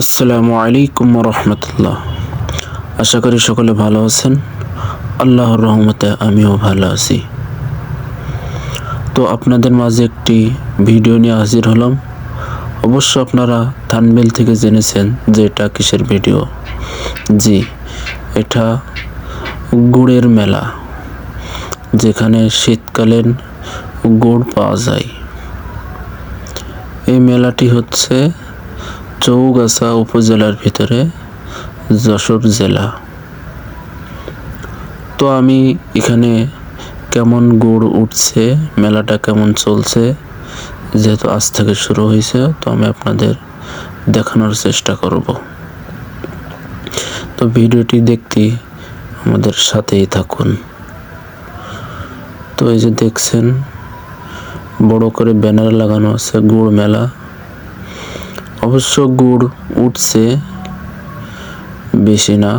আসসালামু আলাইকুম রহমতুল্লাহ আশা করি সকলে ভালো আছেন। আল্লাহর রহমতে আমিও ভালো আছি। তো আপনাদের মাঝে একটি ভিডিও নিয়ে হাজির হলাম। অবশ্য আপনারা থানবেল থেকে জেনেছেন যে এটা কিসের ভিডিও? জি, এটা গুড়ের মেলা, যেখানে শীতকালীন গুড় পাওয়া যায়। এই মেলাটি হচ্ছে চৌগাছা উপজেলার ভিতরে যশোর জেলা। তো আমি এখানে কেমন গুড় উঠছে, মেলাটা কেমন চলছে, যেহেতু আজ থেকে শুরু হয়েছে, তো আমি আপনাদের দেখানোর চেষ্টা করব। তো ভিডিওটি দেখতে আমাদের সাথেই থাকুন। তো এই যে দেখছেন, বড় করে ব্যানার লাগানো আছে, গুড় মেলা। অবশ্য গুড় উঠছে বেশি না,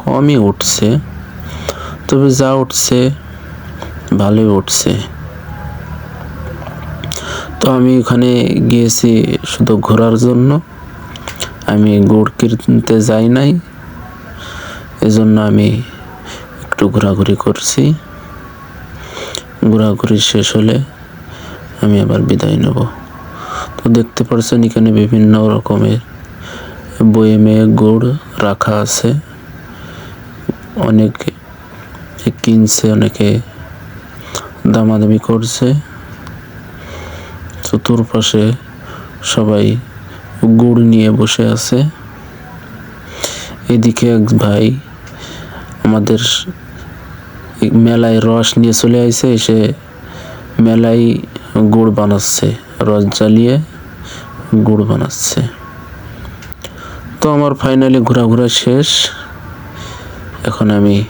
কমই উঠছে, তবে যা উঠছে ভালোই উঠছে। তো আমি ওখানে গিয়েছি শুধু ঘোরার জন্য। আমি গুড় কিনতে যাই নাই, এজন্য আমি একটু ঘোরাঘুরি করছি। ঘোরাঘুরি শেষ হলে আমি আবার বিদায় নেব। তো দেখতে পাচ্ছেন এখানে বিভিন্ন রকমের বয়েমে গুড় রাখা আছে। অনেকে কিনছে, অনেকে দামাদামি করছে। চতুর্পাশে সবাই গুড় নিয়ে বসে আছে। এদিকে এক ভাই আমাদের মেলায় রস নিয়ে চলে আইছে, এসে মেলায় গুড় বানাচ্ছে। রস জ্বালিয়ে গুড় বানাচ্ছে। তো আমার ফাইনালি ঘোরাঘোরা শেষ। এখন আমি